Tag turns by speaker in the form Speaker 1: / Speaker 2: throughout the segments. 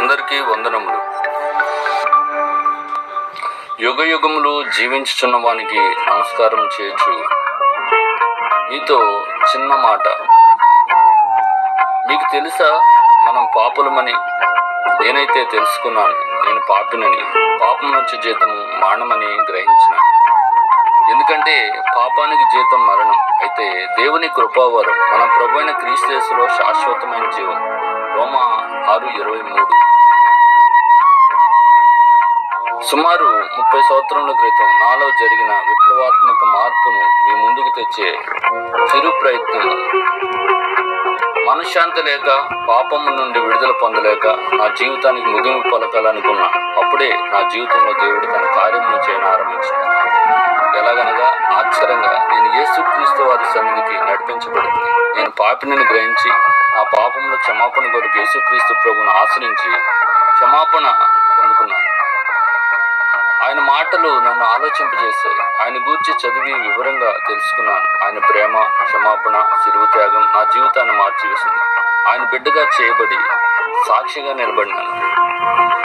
Speaker 1: అందరికీ వందనములు. యుగ యుగములు జీవించుచున్న వానికి నమస్కారం చేయొచ్చు మీతో చిన్న మాట. మీకు తెలుసా మనం పాపులమని? నేనైతే తెలుసుకున్నాను నేను పాపినని. పాపం నుంచి జీతం మానమని గ్రహించిన. ఎందుకంటే పాపానికి జీతం మరణం. అయితే దేవుని కృపావరం మన ప్రభు అయిన క్రీస్తులో శాశ్వతమైన జీవం. రోమా ఆరు ఇరవై మూడు. సుమారు ముప్పై సంవత్సరముల క్రితం నాలో జరిగిన విప్లవాత్మక మార్పును మీ ముందుకు తెచ్చే చిరు ప్రయత్నం మనశ్శాంతి లేక పాపము నుండి విడుదల పొందలేక నా జీవితానికి ముగింపు పలకాలనుకున్నా అప్పుడే నా జీవితంలో దేవుడు తన కార్యమును చేయడం ఆరంభించాడు. ఎలాగనగా ఆశ్చర్యంగా నేను యేసుక్రీస్తు వారి సన్నిధికి నడిపించబడింది. నేను పాపిని గ్రహించి నా పాపంలో క్షమాపణ కొరకు యేసుక్రీస్తు ప్రభును ఆశ్రయించి క్షమాపణ ఆయన మాటలు నన్ను ఆలోచింపజేశాయి. ఆయన గూర్చి చదివి వివరంగా తెలుసుకున్నాను. ఆయన ప్రేమ క్షమాపణ సిలువు త్యాగం నా జీవితాన్ని మార్చివేసింది. ఆయన బిడ్డగా చేయబడి సాక్షిగా నిలబడినాను.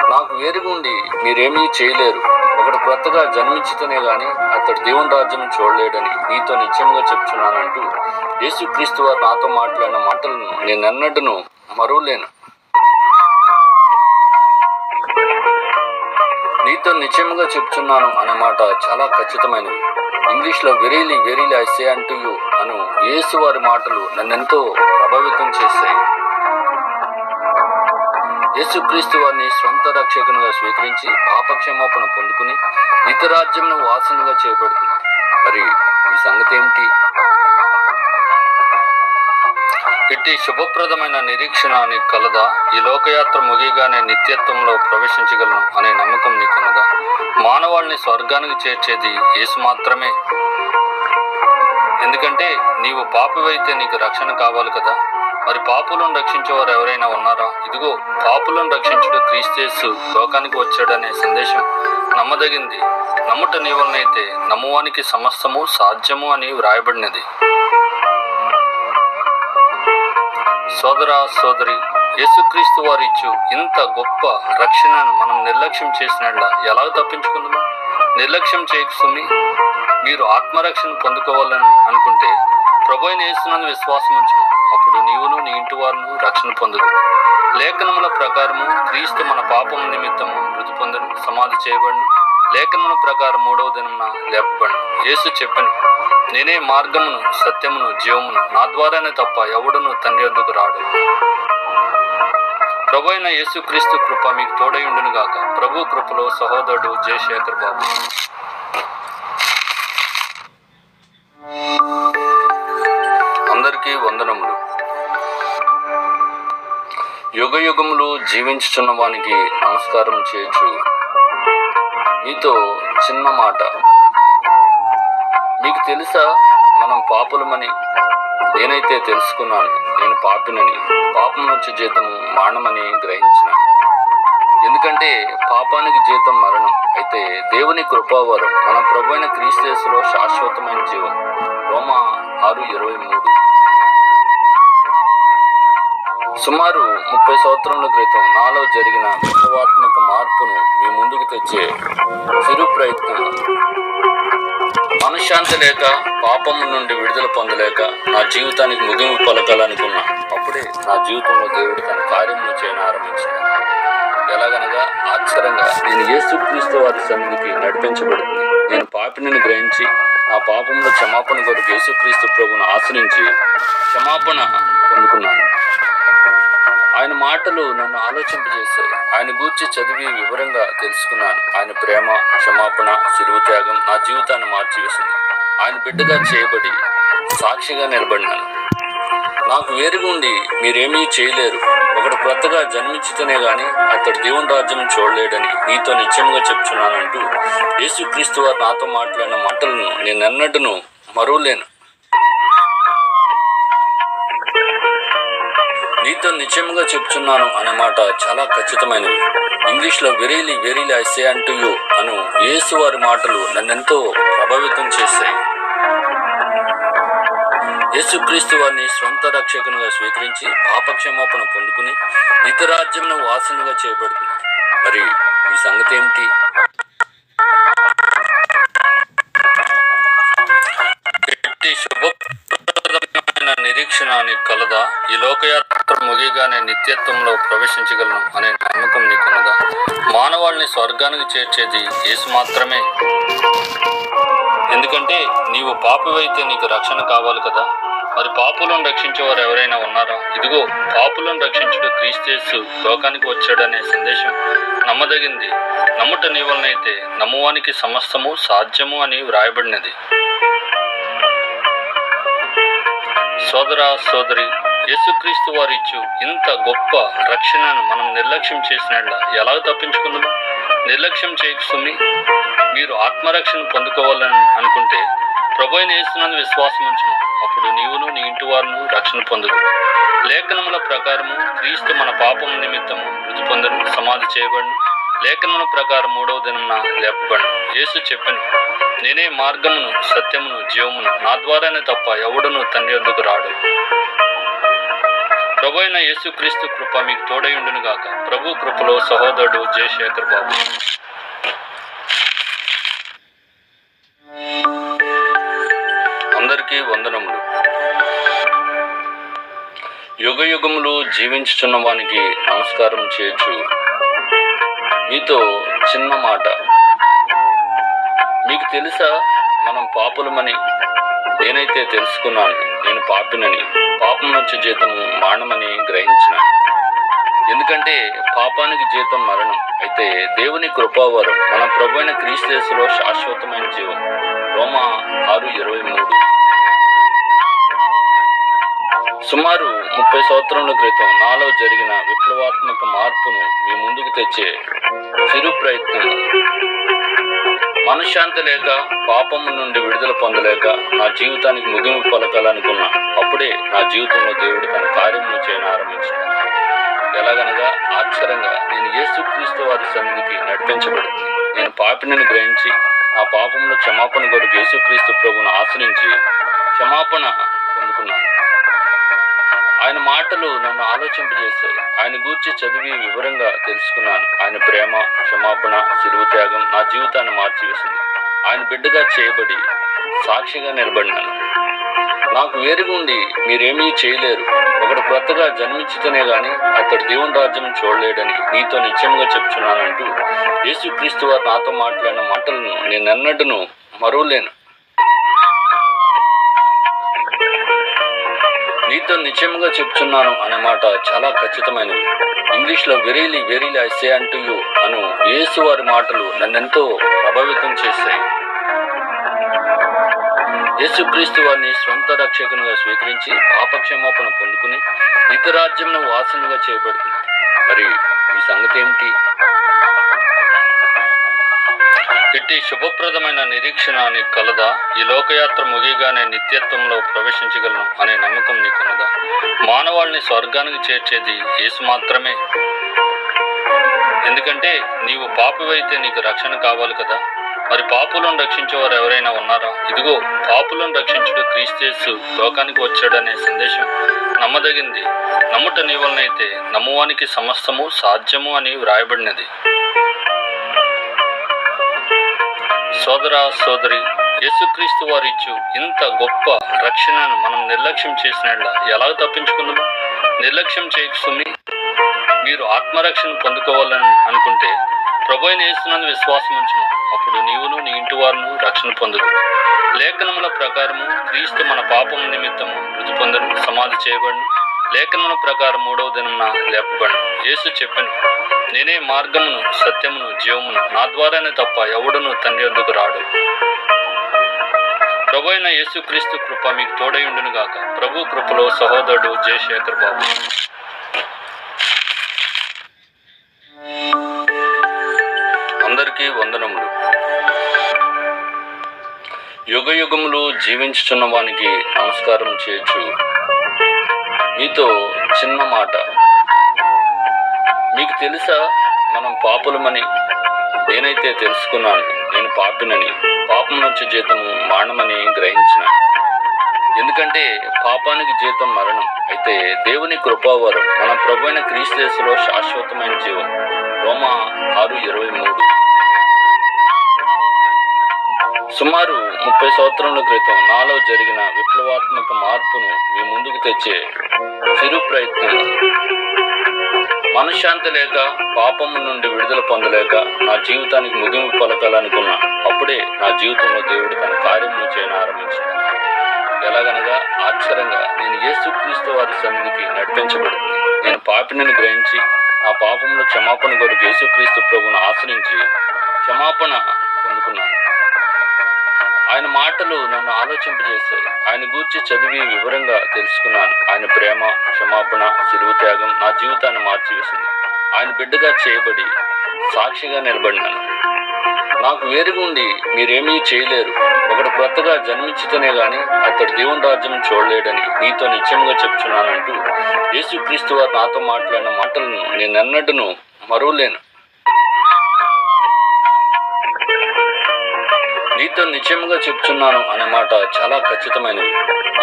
Speaker 1: నాకు వేరుగా ఉండి మీరేమీ చేయలేరు. ఒకడు కొత్తగా జన్మించితేనే గాని అతడు దేవుని రాజ్యం చూడలేడని నీతో నిత్యంగా చెప్తున్నానంటూ యేసుక్రీస్తు వారు నాతో మాట్లాడిన మాటలను నేను అన్నట్టును మరువలేను. నీతో నిశ్చయముగా చెప్తున్నాను అనే మాట చాలా ఖచ్చితమైనవి ఇంగ్లీష్లో వెరీలీ వెరీలీ ఐ సే అంటూ యూ అను యేసు వారి మాటలు నన్నెంతో ప్రభావితం చేశాయి యేసుక్రీస్తు వారిని స్వంత రక్షకునిగా స్వీకరించి పాపక్షమాపణ పొందుకుని నిత్యరాజ్యంను వాసనగా చేయబడుతుంది. మరి ఈ సంగతి ఏమిటి? ఇట్టి శుభప్రదమైన నిరీక్షణ నీకు కలదా ఈ లోకయాత్ర ముగియగానే నిత్యత్వంలో ప్రవేశించగలను అనే నమ్మకం నీకున్నదా? మానవాళిని స్వర్గానికి చేర్చేది యేసు మాత్రమే. ఎందుకంటే నీవు పాపివైతే నీకు రక్షణ కావాలి కదా. మరి పాపులను రక్షించేవారు ఎవరైనా ఉన్నారా? ఇదిగో పాపులను రక్షించుడు క్రీస్తేసు లోకానికి వచ్చాడనే సందేశం నమ్మదగింది. నమ్ముట నీవలనైతే నమ్మువానికి సమస్తము సాధ్యము అని వ్రాయబడినది. సోదరా సోదరి యేసుక్రీస్తు వారిచ్చు ఇంత గొప్ప రక్షణను మనం నిర్లక్ష్యం చేసిన ఎలా తప్పించుకుందాము? నిర్లక్ష్యం చేయకు మీరు ఆత్మరక్షణ పొందుకోవాలని అనుకుంటే ప్రభు నేస్తున్నందు విశ్వాసం ఉంచు అప్పుడు నీవును నీ ఇంటి వారును రక్షణ పొందుదు లేఖనముల ప్రకారము క్రీస్తు మన పాపం నిమిత్తము మృతి పొందను సమాధి చేయబడును. లేఖనముల ప్రకారం మూడవ దినమున లేపబడును. యేసు చెప్పను నేనే మార్గమును సత్యమును జీవమును. నా ద్వారానే తప్ప ఎవడును తండ్రి ఎందుకు రాడు. ప్రభు అయిన యేసుక్రీస్తు కృప మీకు తోడయుండును గాక. ప్రభు కృపలో సహోదరుడు జయశేఖర్ బాబు. అందరికీ వందనములు. యుగ యుగములు జీవించుచున్న వానికి నమస్కారం చేయొచ్చు మీతో చిన్న మాట. తెలుసా? మనం పాపులమని. నేనైతే తెలుసుకున్నాను. నేను పాపినని. పాపం నుంచి జీతం మానమని గ్రహించిన. ఎందుకంటే పాపానికి జీతం మరణం. అయితే దేవుని కృపావరం మన ప్రభు అయిన క్రీస్తులో శాశ్వతమైన జీవం. రోమా ఆరు ఇరవై మూడు. సుమారు ముప్పై సంవత్సరముల క్రితం నాలో జరిగిన విప్లవాత్మక మార్పును మీ ముందుకు తెచ్చే చిరు ప్రయత్నం. మనశ్శాంతి లేక పాపం నుండి విడుదల పొందలేక నా జీవితానికి ముగింపు పలకాలనుకున్నా. అప్పుడే నా జీవితంలో దేవుడు తన కార్యమును చేయడం ఆరంభించాడు. ఎలాగనగా ఆశ్చర్యంగా నేను యేసుక్రీస్తు వారి సన్నిధికి నడిపించబడుతుంది. నేను పాపిని గ్రహించి నా పాపంలో క్షమాపణ కొరకు యేసుక్రీస్తు ప్రభును ఆశ్రయించి క్షమాపణ పొందుకున్నాను. ఆయన మాటలు నన్ను ఆలోచింపజేశాయి ఆయన గూర్చి చదివి వివరంగా తెలుసుకున్నాను. ఆయన ప్రేమ క్షమాపణ సిలువు త్యాగం నా జీవితాన్ని మార్చివేసింది. ఆయన బిడ్డగా చేయబడి సాక్షిగా నిలబడినాను. నాకు వేరుగా ఉండి మీరేమీ చేయలేరు. ఒకడు కొత్తగా జన్మించితేనే గాని అతడు దేవుని రాజ్యం చూడలేడని నీతో నిత్యంగా చెప్తున్నానంటూ యేసుక్రీస్తు వారు నాతో మాట్లాడిన మాటలను నేను అన్నట్టును మరువలేను. నీతో నిశ్చయముగా చెప్తున్నాను అనే మాట చాలా ఖచ్చితమైనవి ఇంగ్లీష్లో వెరీలీ వెరీలీ ఐ సే అంటూ యూ అను యేసు వారి మాటలు నన్నెంతో ప్రభావితం చేశాయి. యేసుక్రీస్తు వారిని స్వంత రక్షకునిగా స్వీకరించి పాపక్షమాపణ పొందుకుని నిత్యరాజ్యంను వాసనగా చేయబడుతుంది. మరి ఈ సంగతి ఏమిటి? నీకు ఈ లోకయాత్ర ముగిగానే నిత్యత్వంలో ప్రవేశించగలను అనే నమ్మకం నీకున్నదా? మానవాళిని స్వర్గానికి చేర్చేది యేసు మాత్రమే. ఎందుకంటే నీవు పాపివైతే నీకు రక్షణ కావాలి కదా. మరి పాపులను రక్షించేవారు ఎవరైనా ఉన్నారా? ఇదిగో పాపులను రక్షించుడు క్రీస్తేసు లోకానికి వచ్చాడనే సందేశం నమ్మదగింది. నమ్ముట నీ వలనైతే నమ్మువానికి సమస్తము సాధ్యము అని వ్రాయబడినది. సోదరా సోదరి యేసుక్రీస్తు వారిచ్చు ఇంత గొప్ప రక్షణను మనం నిర్లక్ష్యం చేసిన ఎలా తప్పించుకుందాం? నిర్లక్ష్యం చేయకుసుమి మీరు ఆత్మరక్షణ పొందుకోవాలని అనుకుంటే ప్రభు అయిన విశ్వాసం ఉంచుము. అప్పుడు నీవును నీ ఇంటి వారును రక్షణ పొందుదు లేఖనముల ప్రకారము క్రీస్తు మన పాపం నిమిత్తము మృతి పొందను సమాధి చేయబడను. లేఖనముల ప్రకారం మూడవ దినమున లేపబడను. యేసు చెప్పను నేనే మార్గమును సత్యమును జీవమును. నా ద్వారానే తప్ప ఎవడును తండ్రి ఎందుకు రాడు. ప్రభు అయిన యేసుక్రీస్తు కృప మీకు తోడయుండును గాక. ప్రభు కృపలో సహోదరుడు జయశేఖర్ బాబు. అందరికీ వందనములు. యుగ యుగములు జీవించుచున్న వానికి నమస్కారం చేయొచ్చు. మీతో చిన్న మాట. నీకు తెలుసా? మనం పాపులమని. నేనైతే తెలుసుకున్నాను. నేను పాపినని. పాపం నుంచి జీతం మానమని గ్రహించిన. ఎందుకంటే పాపానికి జీతం మరణం. అయితే దేవుని కృపావారు మన ప్రభు అయిన క్రీస్తులో శాశ్వతమైన జీవం. రోమా ఆరు ఇరవై మూడు. సుమారు ముప్పై సంవత్సరముల క్రితం నాలో జరిగిన విప్లవాత్మక మార్పును మీ ముందుకు తెచ్చే చిరు ప్రయత్నం. మనశ్శాంతి లేక పాపం నుండి విడుదల పొందలేక నా జీవితానికి ముగింపు పలకాలనుకున్నా అప్పుడే నా జీవితంలో దేవుడు తన కార్యమును చేయను ఆరంభించాడు. ఎలాగనగా ఆశ్చర్యంగా నేను యేసుక్రీస్తు వారి సన్నిధికి నడిపించబడింది నేను పాపిని గ్రహించి ఆ పాపంలో క్షమాపణ కొరకు యేసుక్రీస్తు ప్రభువును ఆశ్రయించి క్షమాపణ ఆయన మాటలు నన్ను ఆలోచింపజేశాయి ఆయన గూర్చి చదివి వివరంగా తెలుసుకున్నాను. ఆయన ప్రేమ క్షమాపణ సిలువు త్యాగం నా జీవితాన్ని మార్చివేసింది. ఆయన బిడ్డగా చేయబడి సాక్షిగా నిలబడినాను. నాకు వేరుగుండి మీరేమీ చేయలేరు. ఒకడు కొత్తగా జన్మించితేనే గాని అతడు దేవుని రాజ్యం చూడలేడని నీతో నిత్యంగా చెప్తున్నానంటూ యేసుక్రీస్తు వారు నాతో మాట్లాడిన మాటలను నేను ఎన్నడను మరువలేను. నీతో చెప్తున్నాను అనే మాట చాలా ఖచ్చితమైనది. ఇంగ్లీష్లో వెరీలీ వెరీలీ ఐ సే అంటూ యూ అను యేసు వారి మాటలు నన్నెంతో ప్రభావితం చేశాయి. యేసుక్రీస్తు వారిని స్వంత రక్షకునిగా స్వీకరించి పాపక్షమాపణ పొందుకుని నిత్యరాజ్యంను వాసనగా చేయబడుతుంది మరి ఈ సంగతి ఏమిటి? ఇట్టి శుభప్రదమైన నిరీక్షణ నీకు కలదా. ఈ లోకయాత్ర ముగిగానే నిత్యత్వంలో ప్రవేశించగలను అనే నమ్మకం నీకు నీకున్నదా? మానవాళిని స్వర్గానికి చేర్చేది యేసు మాత్రమే. ఎందుకంటే నీవు పాపివైతే నీకు రక్షణ కావాలి కదా. మరి పాపులను రక్షించేవారు ఎవరైనా ఉన్నారా? ఇదిగో పాపులను రక్షించుడు క్రీస్తేసు లోకానికి వచ్చాడనే సందేశం నమ్మదగింది. నమ్ముట నీవలనైతే నమ్మువానికి సమస్తము సాధ్యము అని వ్రాయబడినది. సోదర సోదరి యేసుక్రీస్తు వారిచ్చు ఇంత గొప్ప రక్షణను మనం నిర్లక్ష్యం చేసినట్ల ఎలా తప్పించుకుందాం? నిర్లక్ష్యం చేయకుసుమి మీరు ఆత్మరక్షణ పొందుకోవాలని అనుకుంటే ప్రభు అయిన యేసునందు విశ్వాసం ఉంచుము అప్పుడు నీవును నీ ఇంటి వారును రక్షణ పొందుదు లేఖనముల ప్రకారము క్రీస్తు మన పాపం నిమిత్తము మృతి పొందను సమాధి చేయబడను. లేఖనముల ప్రకారం మూడవ దినమున లేపబడను. యేసు చెప్పను నేనే మార్గమును సత్యమును జీవమును. నా ద్వారానే తప్ప ఎవడును తండ్రి ఎందుకు రాడు. ప్రభు అయిన యేసుక్రీస్తు కృప మీకు తోడయుండును గాక. ప్రభు కృపలో సహోదరుడు జయశేఖర్ బాబు. అందరికీ వందనములు. యుగ యుగములు జీవించుచున్న వానికి నమస్కారం చేయొచ్చు. మీతో చిన్న మాట. మీకు తెలుసా? మనం పాపులమని. నేనైతే తెలుసుకున్నాను. నేను పాపినని. పాపం నుంచి జీతము మానమని గ్రహించిన. ఎందుకంటే పాపానికి జీతం మరణం. అయితే దేవుని కృపావరం మన ప్రభు అయిన క్రీస్తులో శాశ్వతమైన జీవం. రోమ ఆరు ఇరవై మూడు. సుమారు ముప్పై సంవత్సరముల క్రితం నాలో జరిగిన విప్లవాత్మక మార్పును మీ ముందుకు తెచ్చే చిరు ప్రయత్నం. మనశ్శాంతి లేక పాపం నుండి విడుదల పొందలేక నా జీవితానికి ముగింపు పలకాలనుకున్నా అప్పుడే నా జీవితంలో దేవుడు తన కార్యమును చేయడం ఆరంభించాడు. ఎలాగనగా ఆశ్చర్యంగా నేను యేసుక్రీస్తు వారి సన్నిధికి నడిపించబడింది. నేను పాపిని గ్రహించి ఆ పాపంలో క్షమాపణ కొరకు యేసుక్రీస్తు ప్రభువును ఆశ్రయించి క్షమాపణ ఆయన మాటలు నన్ను ఆలోచింపజేశాయి. ఆయన గూర్చి చదివి వివరంగా తెలుసుకున్నాను. ఆయన ప్రేమ క్షమాపణ సిలువు త్యాగం నా జీవితాన్ని మార్చివేసింది. ఆయన బిడ్డగా చేయబడి సాక్షిగా నిలబడినాను. నాకు వేరుగా ఉండి మీరేమీ చేయలేరు. ఒకడు కొత్తగా జన్మించితేనే గాని అతడు దేవుని రాజ్యం చూడలేడని నీతో నిత్యంగా చెప్తున్నానంటూ యేసుక్రీస్తు వారు నాతో మాట్లాడిన మాటలను నేను ఎన్నడను మరువలేను. నీతో నిజంగా చెప్తున్నాను అనే మాట చాలా ఖచ్చితమైనది.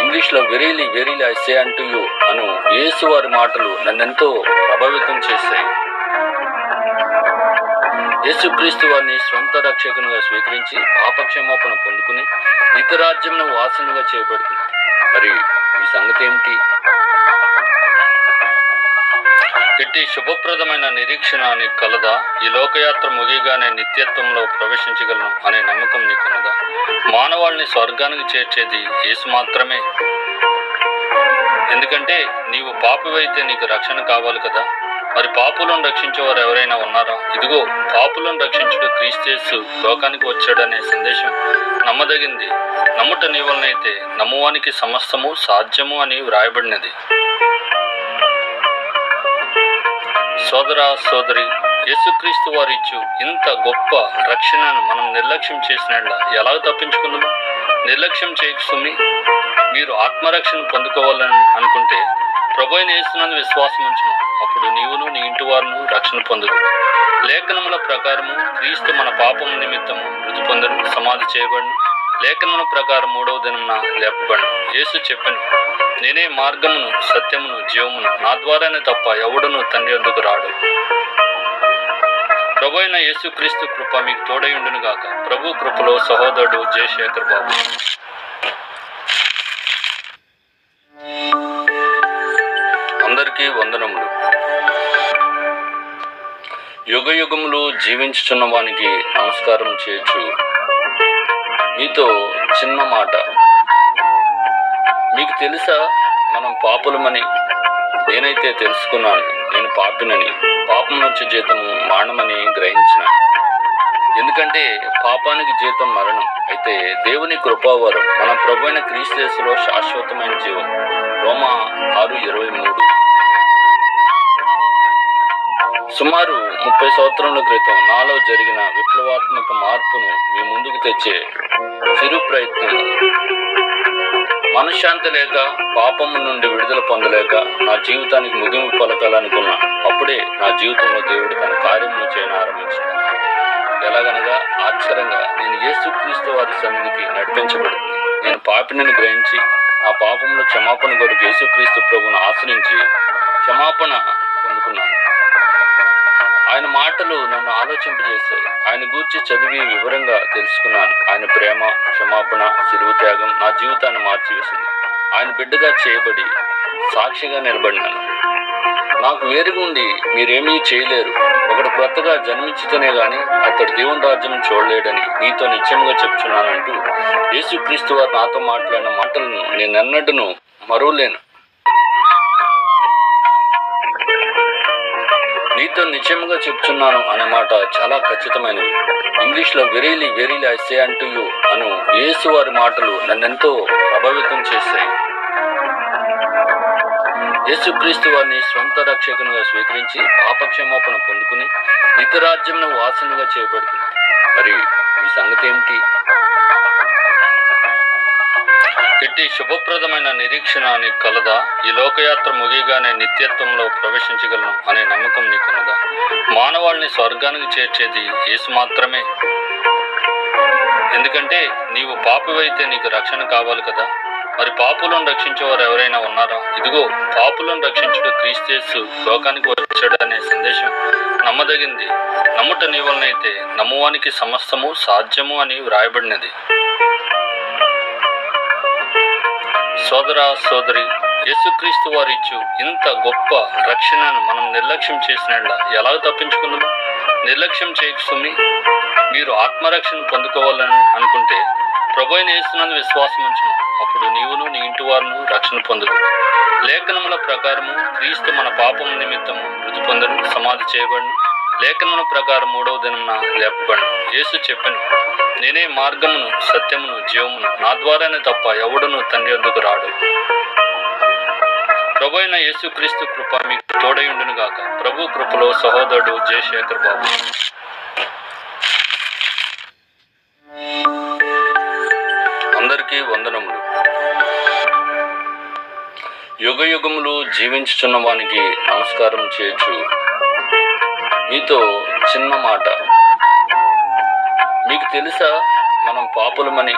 Speaker 1: ఇంగ్లీష్లో వెరీలీ వెరీలీ ఐ సే అంటూ యూ అను యేసు వారి మాటలు నన్నెంతో ప్రభావితం చేశాయి. యేసుక్రీస్తు వారిని స్వంత రక్షకునిగా స్వీకరించి పాపక్షమాపణ పొందుకుని నిత్యరాజ్యంను వాసనగా చేయబడుతుంది మరి ఈ సంగతి ఏమిటి? ఇట్టి శుభప్రదమైన నిరీక్షణ నీకు కలదా? ఈ లోకయాత్ర ముగియగానే నిత్యత్వంలో ప్రవేశించగలను అనే నమ్మకం నీకున్నదా? మానవాళిని స్వర్గానికి చేర్చేది యేసు మాత్రమే. ఎందుకంటే నీవు పాపివైతే నీకు రక్షణ కావాలి కదా. మరి పాపులను రక్షించేవారు ఎవరైనా ఉన్నారా? ఇదిగో పాపులను రక్షించుడు క్రీస్తేసు లోకానికి వచ్చాడనే సందేశం నమ్మదగింది. నమ్ముట నీవలనైతే నమ్మువానికి సమస్తము సాధ్యము అని వ్రాయబడినది. సోదర సోదరి యేసుక్రీస్తు వారిచ్చు ఇంత గొప్ప రక్షణను మనం నిర్లక్ష్యం చేసిన ఎలా తప్పించుకుందాము నిర్లక్ష్యం చేయకు మీరు ఆత్మరక్షణ పొందుకోవాలని అనుకుంటే ప్రభు అయిన యేసునందు విశ్వాసం ఉంచుము. అప్పుడు నీవును నీ ఇంటి వారును రక్షణ పొందుదు లేఖనముల ప్రకారము క్రీస్తు మన పాపం నిమిత్తము మృతి పొందను సమాధి చేయబడును. లేఖనముల ప్రకారం మూడవ దినమున లేపబడును. యేసు చెప్పను నేనే మార్గమును సత్యమును జీవమును. నా ద్వారానే తప్ప ఎవడును తండ్రి ఎందుకు రాడు. ప్రభు అయిన యేసుక్రీస్తు కృప మీకు తోడయుండును గాక. ప్రభు కృపలో సహోదరుడు జయశేఖర్ బాబు. అందరికీ వందనములు. యుగ యుగములు జీవించుచున్న వానికి నమస్కారం చేయొచ్చు. మీతో చిన్న మాట. మీకు తెలుసా? మనం పాపులమని నేనైతే తెలుసుకున్నాను. నేను పాపినని. పాపం నుంచి జీతం మానమని గ్రహించిన. ఎందుకంటే పాపానికి జీతం మరణం. అయితే దేవుని కృపావరం మన ప్రభు అయిన క్రీస్తులో శాశ్వతమైన జీవం. రోమా ఆరు ఇరవై మూడు. సుమారు ముప్పై సంవత్సరాల క్రితం నాలో జరిగిన విప్లవాత్మక మార్పును మీ ముందుకు తెచ్చే చిరు ప్రయత్నం. మనశ్శాంతి లేక పాపము నుండి విడుదల పొందలేక నా జీవితానికి ముగింపు పలకాలనుకున్నా అప్పుడే నా జీవితంలో దేవుడు తన కార్యమును చేయడం ఆరంభించాడు. ఎలాగనగా ఆశ్చర్యంగా నేను యేసుక్రీస్తు వారి సన్నిధికి నడిపించబడింది. నేను పాపిని గ్రహించి ఆ పాపంలో క్షమాపణ కొరకు యేసుక్రీస్తు ప్రభువును ఆశ్రయించి క్షమాపణ పొందుకున్నాను. ఆయన మాటలు నన్ను ఆలోచింపజేశాయి. ఆయన గూర్చి చదివి వివరంగా తెలుసుకున్నాను. ఆయన ప్రేమ క్షమాపణ సిలువు త్యాగం నా జీవితాన్ని మార్చివేసింది. ఆయన బిడ్డగా చేయబడి సాక్షిగా నిలబడినాను. నాకు వేరుగా ఉండి మీరేమీ చేయలేరు. ఒకడు కొత్తగా జన్మించితేనే గాని అతడు దేవుని రాజ్యం చూడలేడని నీతో నిత్యంగా చెప్తున్నానంటూ యేసుక్రీస్తు వారు నాతో మాట్లాడిన మాటలను నేను అన్నట్టును మరువలేను. నీతో నిజంగా చెప్తున్నాను అనే మాట చాలా ఖచ్చితమైనది. ఇంగ్లీష్లో వెరీలి వెరీలి ఐ సే అంటూ యూ అను యేసు వారి మాటలు నన్నెంతో ప్రభావితం చేశాయి. యేసుక్రీస్తు వారిని స్వంత రక్షకునిగా స్వీకరించి పాపక్షమాపణ పొందుకుని నిత్యరాజ్యంను వాసనగా చేయబడుతుంది మరి ఈ సంగతి ఏమిటి? ఇట్టి శుభప్రదమైన నిరీక్షణ నీకు కలదా. ఈ లోకయాత్ర ముగియగానే నిత్యత్వంలో ప్రవేశించగలను అనే నమ్మకం నీకున్నదా? మానవాళిని స్వర్గానికి చేర్చేది యేసు మాత్రమే. ఎందుకంటే నీవు పాపివైతే నీకు రక్షణ కావాలి కదా. మరి పాపులను రక్షించేవారు ఎవరైనా ఉన్నారా? ఇదిగో పాపులను రక్షించుడు క్రీస్తేసు లోకానికి వచ్చాడు అనే సందేశం నమ్మదగింది. నమ్ముట నీవలనైతే నమ్మువానికి సమస్తము సాధ్యము అని వ్రాయబడినది. సోదర సోదరి యేసుక్రీస్తు వారిచ్చు ఇంత గొప్ప రక్షణను మనం నిర్లక్ష్యం చేసిన ఎలా తప్పించుకుందాము నిర్లక్ష్యం చేయకు మీరు ఆత్మరక్షణ పొందుకోవాలని అనుకుంటే ప్రభు అయిన యేసునందు విశ్వాసం ఉంచుము. అప్పుడు నీవును నీ ఇంటి వారును రక్షణ పొందుకు లేఖనముల ప్రకారము క్రీస్తు మన పాపం నిమిత్తము మృతి పొందను సమాధి చేయబడను. లేఖనముల ప్రకారం మూడవ దినమున లేపబడను. యేసు చెప్పను నేనే మార్గమును సత్యమును జీవమును. నా ద్వారానే తప్ప ఎవడును తండ్రి ఎందుకు రాడు. ప్రభు అయిన యేసుక్రీస్తు కృప మీకు తోడయుండును గాక. ప్రభు కృపలో సహోదరుడు జయశేఖర్ బాబు. అందరికీ వందనములు. యుగ యుగములు జీవించుచున్న వానికి నమస్కారం చేయొచ్చు మీతో చిన్న మాట. తెలుసా? మనం పాపులమని.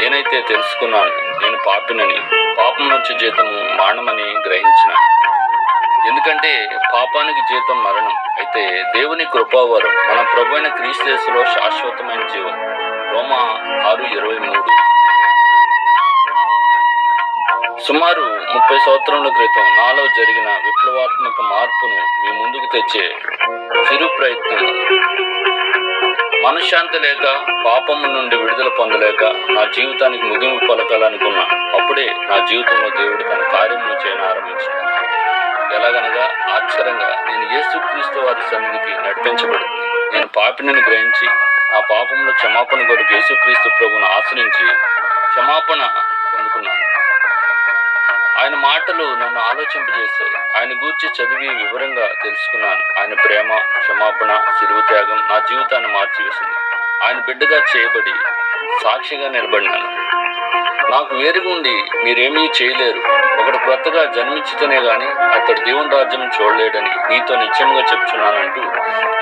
Speaker 1: నేనైతే తెలుసుకున్నాను. నేను పాపినని. పాపం నుంచి జీతము మానమని గ్రహించిన. ఎందుకంటే పాపానికి జీతం మరణం. అయితే దేవుని కృపావరం మన ప్రభు అయిన క్రీస్తులో శాశ్వతమైన జీవం. రోమా ఆరు ఇరవై మూడు. సుమారు ముప్పై సంవత్సరముల క్రితం నాలో జరిగిన విప్లవాత్మక మార్పును మీ ముందుకు తెచ్చే చిరు ప్రయత్నం. మనశ్శాంతి లేక పాపం నుండి విడుదల పొందలేక నా జీవితానికి ముగింపు పలకాలనుకున్నా అప్పుడే నా జీవితంలో దేవుడు తన కార్యమును చేయన ఆరంభించాడు. ఎలాగనగా ఆశ్చర్యంగా నేను యేసుక్రీస్తు వారి సన్నిధికి నడిపించబడింది నేను పాపిని గ్రహించి నా పాపంలో క్షమాపణ కొరకు యేసుక్రీస్తు ప్రభును ఆశ్రయించి క్షమాపణ ఆయన మాటలు నన్ను ఆలోచింపజేశాయి. ఆయన గూర్చి చదివి వివరంగా తెలుసుకున్నాను. ఆయన ప్రేమ క్షమాపణ సిలువు త్యాగం నా జీవితాన్ని మార్చివేసింది. ఆయన బిడ్డగా చేయబడి సాక్షిగా నిలబడినాను. నాకు వేరుగా ఉండి మీరేమీ చేయలేరు. ఒకడు కొత్తగా జన్మించితేనే గాని అతడు దేవుని రాజ్యం చూడలేడని నీతో నిత్యంగా చెప్తున్నానంటూ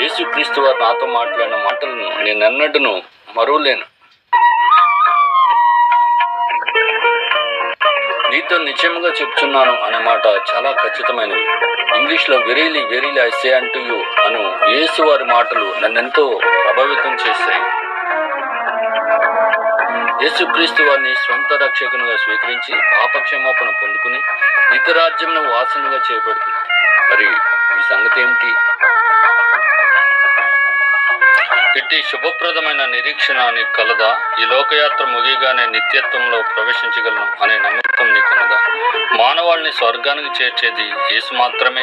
Speaker 1: యేసుక్రీస్తు వారు నాతో మాట్లాడిన మాటలను నేనెన్నడను మరువలేను. నిశ్చయముగా చెప్తున్నాను అనే మాట చాలా ఖచ్చితమైనవి ఇంగ్లీష్లో వెరీలీ వెరీలీ ఐ సే అంటూ యూ అను యేసు వారి మాటలు నన్నెంతో ప్రభావితం చేశాయి. యేసుక్రీస్తు వారిని స్వంత రక్షకునిగా స్వీకరించి పాపక్షమాపణ పొందుకుని నిత్యరాజ్యంను వాసనగా చేయబడుతుంది మరి ఈ సంగతి ఏమిటి? ఇట్టి శుభప్రదమైన నిరీక్షణ నీకు కలదా ఈ లోకయాత్ర ముగియగానే నిత్యత్వంలో ప్రవేశించగలను అనే నమ్మకం నీకున్నదా? మానవాళిని స్వర్గానికి చేర్చేది యేసు మాత్రమే.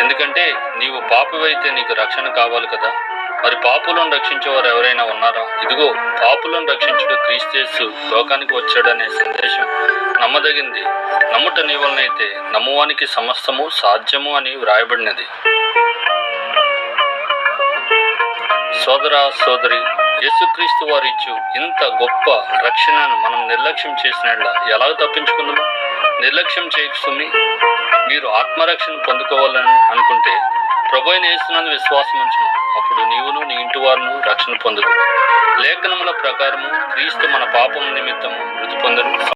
Speaker 1: ఎందుకంటే నీవు పాపివైతే నీకు రక్షణ కావాలి కదా. మరి పాపులను రక్షించేవారు ఎవరైనా ఉన్నారా? ఇదిగో పాపులను రక్షించుడు క్రీస్తేసు లోకానికి వచ్చాడనే సందేశం నమ్మదగింది. నమ్ముట నీవలనైతే నమ్మువానికి సమస్తము సాధ్యము అని వ్రాయబడినది. సోదర సోదరి యేసుక్రీస్తు వారిచ్చు ఇంత గొప్ప రక్షణను మనం నిర్లక్ష్యం చేసిన ఎలా తప్పించుకుందాము నిర్లక్ష్యం చేయకు మీరు ఆత్మరక్షణ పొందుకోవాలని అనుకుంటే ప్రభు అయిన యేసునందు విశ్వాసం ఉంచము. అప్పుడు నీవును నీ ఇంటి వారును రక్షణ పొందుకు లేఖనముల ప్రకారము క్రీస్తు మన పాపం నిమిత్తము మృతి పొందను.